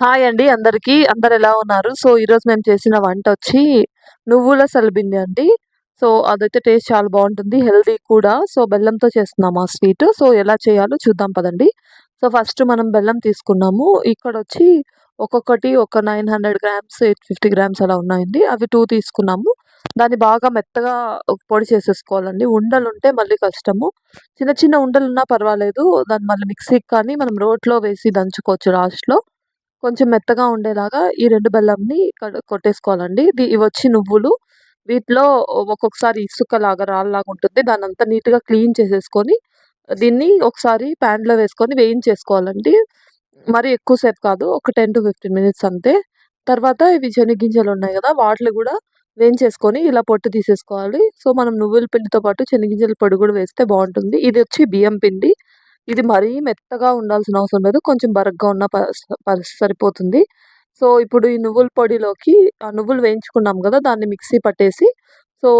Hi అండి అందరికీ. అందరు ఎలా ఉన్నారు? సో ఈరోజు మేము చేసిన వంట వచ్చి నువ్వుల సలబిండి అండి. సో అదైతే టేస్ట్ చాలా బాగుంటుంది హెల్దీ కూడా. సో బెల్లంతో చేస్తున్నాము ఆ స్వీట్. సో ఎలా చేయాలో చూద్దాం పదండి. సో ఫస్ట్ మనం బెల్లం తీసుకున్నాము. ఇక్కడ వచ్చి ఒక్కొక్కటి ఒక nine hundred grams eight fifty grams అలా ఉన్నాయండి. అవి టూ తీసుకున్నాము. దాన్ని బాగా మెత్తగా పొడి చేసేసుకోవాలండి. ఉండలు ఉంటే మళ్ళీ కష్టము. చిన్న చిన్న ఉండలు ఉన్నా పర్వాలేదు. దాన్ని మళ్ళీ మిక్సీకి కానీ మనం రోట్లో వేసి దంచుకోవచ్చు లాస్ట్లో. కొంచెం మెత్తగా ఉండేలాగా ఈ రెండు బెల్లంని కొట్టేసుకోవాలండి. ఇవి వచ్చి నువ్వులు వీటిలో ఒక్కొక్కసారి ఇసుకలాగా రాళ్ళలాగా ఉంటుంది. దాని అంతా నీట్గా క్లీన్ చేసేసుకొని దీన్ని ఒకసారి ప్యాన్లో వేసుకొని వేయించేసుకోవాలండి. మరి ఎక్కువసేపు కాదు ఒక టెన్ టు ఫిఫ్టీన్ మినిట్స్ అంతే. తర్వాత ఇవి శనగింజలు ఉన్నాయి కదా వాటిని కూడా వేయించేసుకొని ఇలా పొట్టు తీసేసుకోవాలి. సో మనం నువ్వుల పిండితో పాటు శనగింజల పొడి కూడా వేస్తే బాగుంటుంది. ఇది వచ్చి బియ్యం పిండి. ఇది మరీ మెత్తగా ఉండాల్సిన అవసరం లేదు. కొంచెం బరగ్గా ఉన్న సరిపోతుంది. సో ఇప్పుడు ఈ నువ్వుల పొడిలోకి ఆ నువ్వులు వేయించుకున్నాం కదా దాన్ని మిక్సీ పట్టేసి సో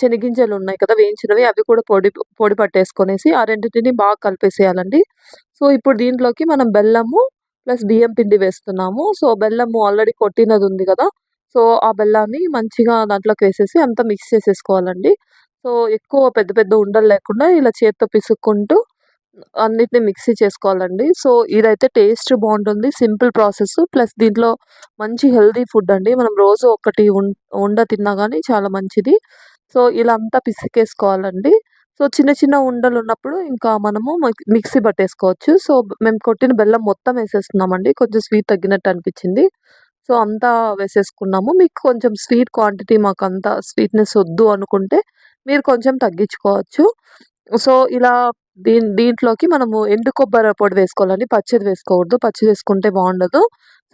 శనగింజలు ఉన్నాయి కదా వేయించినవి అవి కూడా పొడి పొడి పట్టేసుకొనేసి ఆ రెండింటిని బాగా కలిపేసేయాలండి. సో ఇప్పుడు దీంట్లోకి మనం బెల్లము ప్లస్ బియ్యం పిండి వేస్తున్నాము. సో బెల్లము ఆల్రెడీ కొట్టినది ఉంది కదా సో ఆ బెల్లాన్ని మంచిగా దాంట్లోకి వేసేసి అంతా మిక్స్ చేసేసుకోవాలండి. సో ఎక్కువ పెద్ద పెద్ద ఉండలు లేకుండా ఇలా చేత్తో పిసుక్కుంటూ అన్నిటిని మిక్సీ చేసుకోవాలండి. సో ఇదైతే టేస్ట్ బాగుంటుంది సింపుల్ ప్రాసెస్. ప్లస్ దీంట్లో మంచి హెల్దీ ఫుడ్ అండి. మనం రోజు ఒకటి ఉండ తిన్నా కానీ చాలా మంచిది. సో ఇలా అంతా పిసికేసుకోవాలండి. సో చిన్న చిన్న ఉండలు ఉన్నప్పుడు ఇంకా మనము మిక్సీ పట్టేసుకోవచ్చు. సో మేము కొట్టిన బెల్లం మొత్తం వేసేస్తున్నామండి. కొంచెం స్వీట్ తగ్గినట్టు అనిపించింది. సో అంతా వేసేసుకున్నాము. మీకు కొంచెం స్వీట్ క్వాంటిటీ మాకు అంత స్వీట్నెస్ వద్దు అనుకుంటే మీరు కొంచెం తగ్గించుకోవచ్చు. సో ఇలా దీని దీంట్లోకి మనము ఎండు కొబ్బరి పొడి వేసుకోవాలండి? పచ్చిది వేసుకోకూడదు. పచ్చిది వేసుకుంటే బాగుండదు.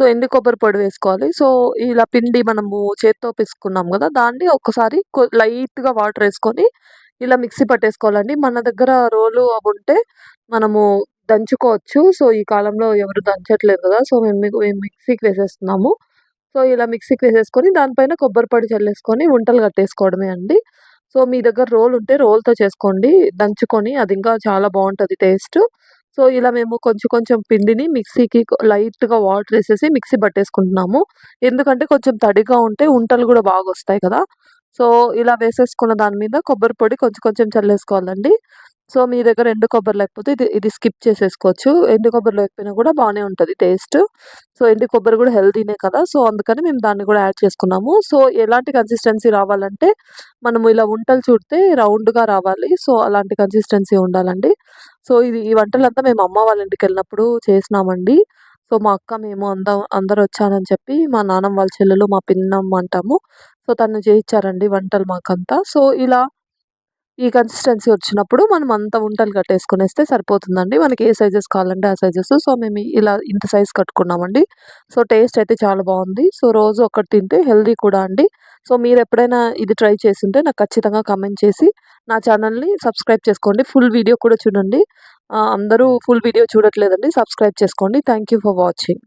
సో ఎండు కొబ్బరి పొడి వేసుకోవాలి? సో ఇలా పిండి మనము చేత్తో పిసుకున్నాం కదా దాన్ని ఒకసారి లైట్గా వాటర్ వేసుకొని ఇలా మిక్సీ పట్టేసుకోవాలండి. మన దగ్గర రోలు అవి ఉంటే మనము దంచుకోవచ్చు. సో ఈ కాలంలో ఎవరు దంచట్లేదు కదా సో మేము మేము మిక్సీకి వేసేస్తున్నాము. సో ఇలా మిక్సీకి వేసేసుకొని దానిపైన కొబ్బరి పొడి చల్లేసుకొని వంటలు కట్టేసుకోవడమే అండి. సో మీ దగ్గర రోల్ ఉంటే రోల్తో చేసుకోండి. దంచుకొని అది ఇంకా చాలా బాగుంటుంది టేస్ట్. సో ఇలా మేము కొంచెం కొంచెం పిండిని మిక్సీకి లైట్గా వాటర్ వేసేసి మిక్సీ పట్టేసుకుంటున్నాము. ఎందుకంటే కొంచెం తడిగా ఉంటే ఉంటలు కూడా బాగా వస్తాయి కదా. సో ఇలా వేసేసుకున్న దాని మీద కొబ్బరి పొడి కొంచెం కొంచెం చల్లేసుకోవాలండి. సో మీ దగ్గర ఎండు కొబ్బరి లేకపోతే ఇది ఇది స్కిప్ చేసేసుకోవచ్చు. ఎండు కొబ్బరి లేకపోయినా కూడా బాగానే ఉంటుంది టేస్ట్. సో ఎండు కొబ్బరి కూడా హెల్తీనే కదా. సో అందుకని మేము దాన్ని కూడా యాడ్ చేసుకున్నాము. సో ఎలాంటి కన్సిస్టెన్సీ రావాలంటే మనము ఇలా వంటలు చూడితే రౌండ్గా రావాలి. సో అలాంటి కన్సిస్టెన్సీ ఉండాలండి. సో ఇది ఈ వంటలంతా మేము అమ్మ వాళ్ళ ఇంటికి వెళ్ళినప్పుడు చేసినామండి. సో మా అక్క మేము అంద అందరు వచ్చానని చెప్పి మా నాన్నమ్మ వాళ్ళ చెల్లెలు మా పిన్నమ్మ అంటాము. సో తను చేయించారండి వంటలు మాకంతా. సో ఇలా ఈ కన్సిస్టెన్సీ వచ్చినప్పుడు మనం అంత ఉంటలు కట్టేసుకునేస్తే సరిపోతుందండి. మనకి ఏ సైజెస్ కావాలంటే ఆ సైజెస్ సో మేము ఇలా ఇంత సైజ్ కట్టుకున్నామండి. సో టేస్ట్ అయితే చాలా బాగుంది. సో రోజు ఒకటి తింటే హెల్దీ కూడా అండి. సో మీరు ఎప్పుడైనా ఇది ట్రై చేస్తుంటే నాకు ఖచ్చితంగా కమెంట్ చేసి నా ఛానల్ని సబ్స్క్రైబ్ చేసుకోండి. ఫుల్ వీడియో కూడా చూడండి. అందరూ ఫుల్ వీడియో చూడట్లేదండి. సబ్స్క్రైబ్ చేసుకోండి. Thank for watching